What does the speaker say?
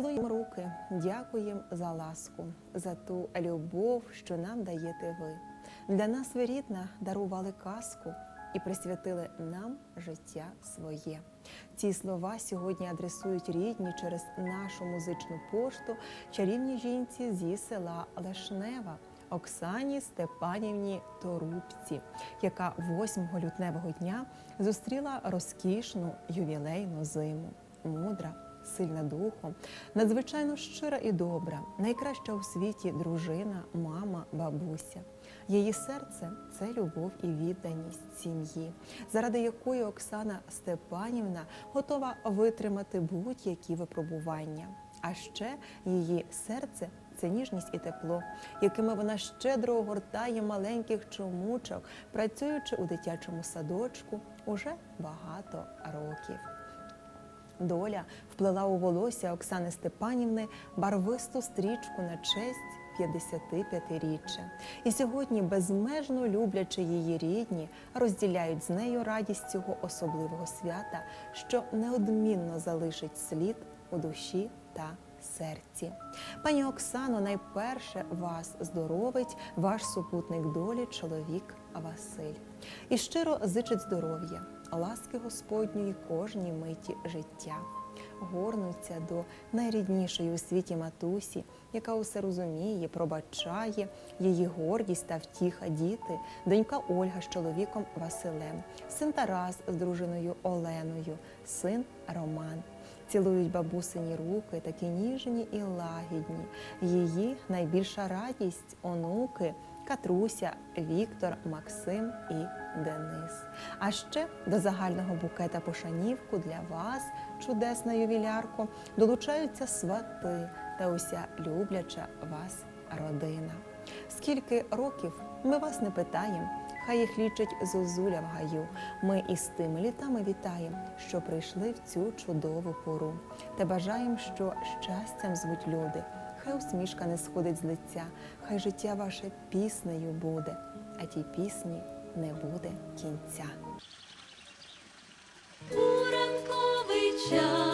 Цілуємо руки, дякуємо за ласку, за ту любов, що нам даєте ви. Для нас ви рідна дарували казку і присвятили нам життя своє. Ці слова сьогодні адресують рідні через нашу музичну пошту чарівній жінці зі села Лешнева. Оксані Степанівні Торубці, яка 8 лютневого дня зустріла розкішну ювілейну зиму. Мудра, сильна духом, надзвичайно щира і добра, найкраща у світі дружина, мама, бабуся. Її серце це любов і відданість сім'ї, заради якої Оксана Степанівна готова витримати будь-які випробування. А ще її серце це ніжність і тепло, якими вона щедро огортає маленьких чомучок, працюючи у дитячому садочку уже багато років. Доля вплела у волосся Оксани Степанівни барвисту стрічку на честь 55-річчя. І сьогодні, безмежно люблячи її рідні, розділяють з нею радість цього особливого свята, що неодмінно залишить слід у душі та серці. Пані Оксано, найперше вас здоровить ваш супутник долі, чоловік Василь. І щиро зичить здоров'я, ласки Господньої кожній миті життя. Горнуться до найріднішої у світі матусі, яка усе розуміє, пробачає, її гордість та втіха діти, донька Ольга з чоловіком Василем, син Тарас з дружиною Оленою, син Роман. Цілують бабусині руки, такі ніжні і лагідні. Її найбільша радість онуки Катруся, Віктор, Максим і Денис. А ще до загального букета пошанівку для вас, чудесна ювілярко, долучаються свати та уся любляча вас родина. Скільки років ми вас не питаємо, хай їх лічить зозуля в гаю. Ми із тими літами вітаємо, що прийшли в цю чудову пору. Та бажаємо, що щастям звуть люди хай усмішка не сходить з лиця, хай життя ваше піснею буде, а тій пісні не буде кінця. У ранковий час.